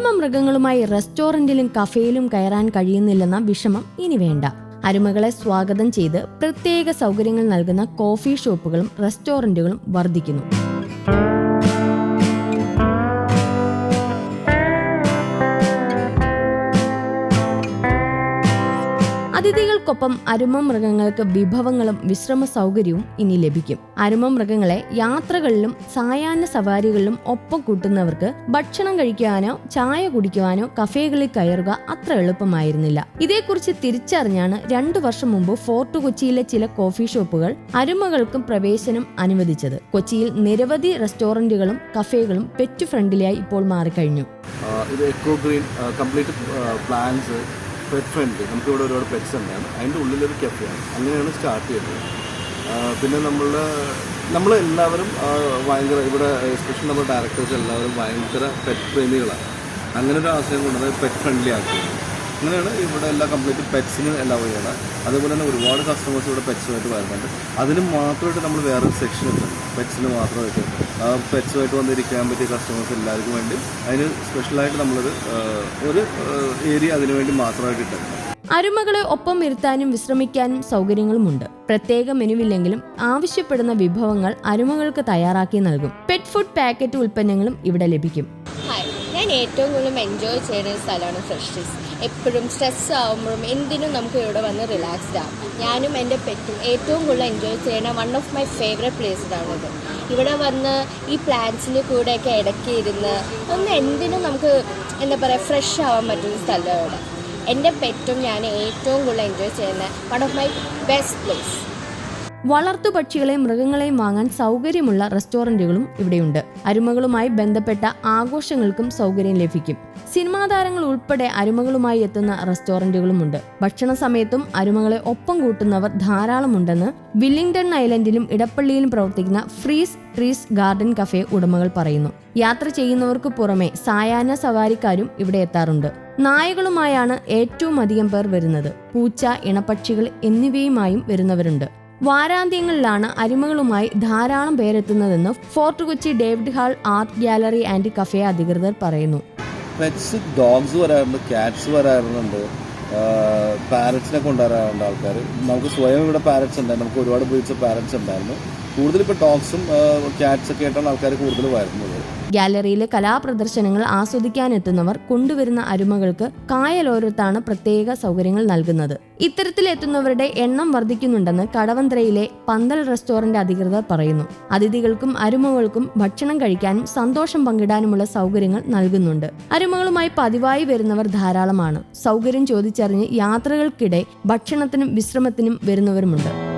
അരുമ മൃഗങ്ങളുമായി റെസ്റ്റോറന്റിലും കഫേയിലും കയറാൻ കഴിയുന്നില്ലെന്ന വിഷമം ഇനി വേണ്ട. അരുമകളെ സ്വാഗതം ചെയ്ത് പ്രത്യേക സൗകര്യങ്ങൾ നൽകുന്ന കോഫി ഷോപ്പുകളും റെസ്റ്റോറന്റുകളും വർദ്ധിക്കുന്നു. അതിഥികൾക്കൊപ്പം അരുമ മൃഗങ്ങൾക്ക് വിഭവങ്ങളും വിശ്രമ സൗകര്യവും ഇനി ലഭിക്കും. അരുമ മൃഗങ്ങളെ യാത്രകളിലും സായാഹ്ന സവാരികളിലും ഒപ്പം കൂട്ടുന്നവർക്ക് ഭക്ഷണം കഴിക്കുവാനോ ചായ കുടിക്കുവാനോ കഫേകളിൽ കയറുക അത്ര എളുപ്പമായിരുന്നില്ല. ഇതേക്കുറിച്ച് തിരിച്ചറിഞ്ഞാണ് രണ്ടു വർഷം മുമ്പ് ഫോർട്ട് കൊച്ചിയിലെ ചില കോഫി ഷോപ്പുകൾ അരുമകൾക്കും പ്രവേശനം അനുവദിച്ചത്. കൊച്ചിയിൽ നിരവധി റെസ്റ്റോറന്റുകളും കഫേകളും പെറ്റ് ഫ്രണ്ട്ലിയായി ഇപ്പോൾ മാറിക്കഴിഞ്ഞു. ഇത് green complete plants pet friendly നമുക്കിവിടെ ഒരുപാട് പെറ്റ്സ് ഉണ്ടാണ് അതിന്റെ ഉള്ളിലൊരു കഫയാണ് അങ്ങനെയാണ് സ്റ്റാർട്ട് ചെയ്തത്. പിന്നെ നമ്മളുടെ നമ്മൾ എല്ലാവരും ഭയങ്കര ഇവിടെ എസ്പെഷ്യലി നമ്മുടെ ഡയറക്ടേഴ്സ് എല്ലാവരും ഭയങ്കര പെറ്റ് പ്രേമികളാണ് അങ്ങനെ ഒരു ആശയം കൊണ്ടുവന്നത് പെറ്റ് ഫ്രണ്ട്ലി ആക്കി. അങ്ങനെയാണ് ഇവിടെ എല്ലാ കംപ്ലീറ്റ് പെറ്റ്സിന് എല്ലാ വഴിയാണ്. അതുപോലെ തന്നെ ഒരുപാട് കസ്റ്റമേഴ്സ് ഇവിടെ പെറ്റ്സുമായിട്ട് വരുന്നുണ്ട്. അതിന് മാത്രമായിട്ട് നമ്മൾ വേറൊരു സെക്ഷൻ ഇട്ടുണ്ട് പെറ്റ്സിന് മാത്രമായിട്ട് ആ പെറ്റ്സുമായിട്ട് വന്നിരിക്കാൻ പറ്റിയ കസ്റ്റമേഴ്സ് എല്ലാവർക്കും വേണ്ടി അതിന് സ്പെഷ്യലായിട്ട് നമ്മളൊരു ഒരു ഏരിയ അതിനു വേണ്ടി മാത്രമായിട്ട് ഇട്ടുണ്ട് അരുമകളെ ഒപ്പം ഇരുത്താനും വിശ്രമിക്കാനും സൗകര്യങ്ങളുമുണ്ട്. പ്രത്യേക മെനുവില്ലെങ്കിലും ആവശ്യപ്പെടുന്ന വിഭവങ്ങൾ അരുമകൾക്ക് തയ്യാറാക്കി നൽകും. പെറ്റ് ഫുഡ് പാക്കറ്റ് ഉൽപ്പന്നങ്ങളും ഇവിടെ ലഭിക്കും. ഞാൻ ഏറ്റവും കൂടുതൽ എൻജോയ് ചെയ്യുന്ന ഒരു സ്ഥലമാണ് ഫ്രഷീസ് എപ്പോഴും സ്ട്രെസ് ആകുമ്പോഴും എന്തിനും നമുക്ക് ഇവിടെ വന്ന് റിലാക്സ്ഡ് ആകും ഞാനും എന്റെ പെറ്റും ഏറ്റവും കൂടുതൽ എൻജോയ് ചെയ്യുന്ന വൺ ഓഫ് മൈ ഫേവറേറ്റ് പ്ലേസിലാണിത് ഇവിടെ വന്ന് ഈ പ്ലാന്റ്സിന്റെ കൂടെയൊക്കെ ഇടയ്ക്ക് ഇരുന്ന് ഒന്ന് എന്തിനും നമുക്ക് എന്താ പറയുക ഫ്രഷ് ആവാൻ പറ്റുന്ന സ്ഥലമാണ്. എന്റെ പെറ്റും ഞാൻ ഏറ്റവും കൂടുതൽ എൻജോയ് ചെയ്യുന്ന one of my best place വളർത്തുപക്ഷികളെയും മൃഗങ്ങളെയും വാങ്ങാൻ സൗകര്യമുള്ള റെസ്റ്റോറന്റുകളും ഇവിടെയുണ്ട്. അരുമകളുമായി ബന്ധപ്പെട്ട ആഘോഷങ്ങൾക്കും സൗകര്യം ലഭിക്കും. സിനിമാ താരങ്ങൾ ഉൾപ്പെടെ അരുമകളുമായി എത്തുന്ന റെസ്റ്റോറന്റുകളുമുണ്ട്. ഭക്ഷണ സമയത്തും അരുമകളെ ഒപ്പം കൂട്ടുന്നവർ ധാരാളമുണ്ടെന്ന് വില്ലിംഗ്ടൺ ഐലൻഡിലും ഇടപ്പള്ളിയിലും പ്രവർത്തിക്കുന്ന ഫ്രീസ് ട്രീസ് ഗാർഡൻ കഫേ ഉടമകൾ പറയുന്നു. യാത്ര ചെയ്യുന്നവർക്ക് പുറമെ സായാഹ്ന സവാരിക്കാരും ഇവിടെ എത്താറുണ്ട്. നായകളുമായാണ് ഏറ്റവും അധികം പേർ വരുന്നത്. പൂച്ച ഇണപക്ഷികൾ എന്നിവയുമായും വരുന്നവരുണ്ട്. വാരാന്ത്യങ്ങളിലാണ് അരിമകളുമായി ധാരാളം പേരെത്തുന്നതെന്ന് Fort Kochi David Hall art gallery and cafe അധികൃതർ പറയുന്നു. പെറ്റ്സ് ഡോഗ്സ് വരാറുണ്ട് ക്യാറ്റ്സ് വരാറുണ്ട് പാരറ്റ്സിനെ കൊണ്ടുവരാറുണ്ട് ആൾക്കാർ നമുക്ക് സ്വയം ഇവിടെ പാരറ്റ്സ് ഉണ്ടായിരുന്നു നമുക്ക് ഒരുപാട് ബ്രീഡ്സ് പാരറ്റ്സ് ഉണ്ടായിരുന്നു. കൂടുതൽ ഇപ്പോൾ ഡോഗ്സും ക്യാറ്റ്സ് ഒക്കെ ആയിട്ടാണ് ആൾക്കാർ കൂടുതൽ വരുന്നത്. ഗാലറിയിലെ കലാപ്രദർശനങ്ങൾ ആസ്വദിക്കാനെത്തുന്നവർ കൊണ്ടുവരുന്ന അരുമകൾക്ക് കായലോരത്താണ് പ്രത്യേക സൗകര്യങ്ങൾ നൽകുന്നത്. ഇത്തരത്തിലെത്തുന്നവരുടെ എണ്ണം വർദ്ധിക്കുന്നുണ്ടെന്ന് കടവന്ത്രയിലെ പന്തൽ റെസ്റ്റോറന്റ് അധികൃതർ പറയുന്നു. അതിഥികൾക്കും അരുമകൾക്കും ഭക്ഷണം കഴിക്കാനും സന്തോഷം പങ്കിടാനുമുള്ള സൗകര്യങ്ങൾ നൽകുന്നുണ്ട്. അരുമകളുമായി പതിവായി വരുന്നവർ ധാരാളമാണ്. സൗകര്യം ചോദിച്ചറിഞ്ഞ് യാത്രകൾക്കിടെ ഭക്ഷണത്തിനും വിശ്രമത്തിനും വരുന്നവരുമുണ്ട്.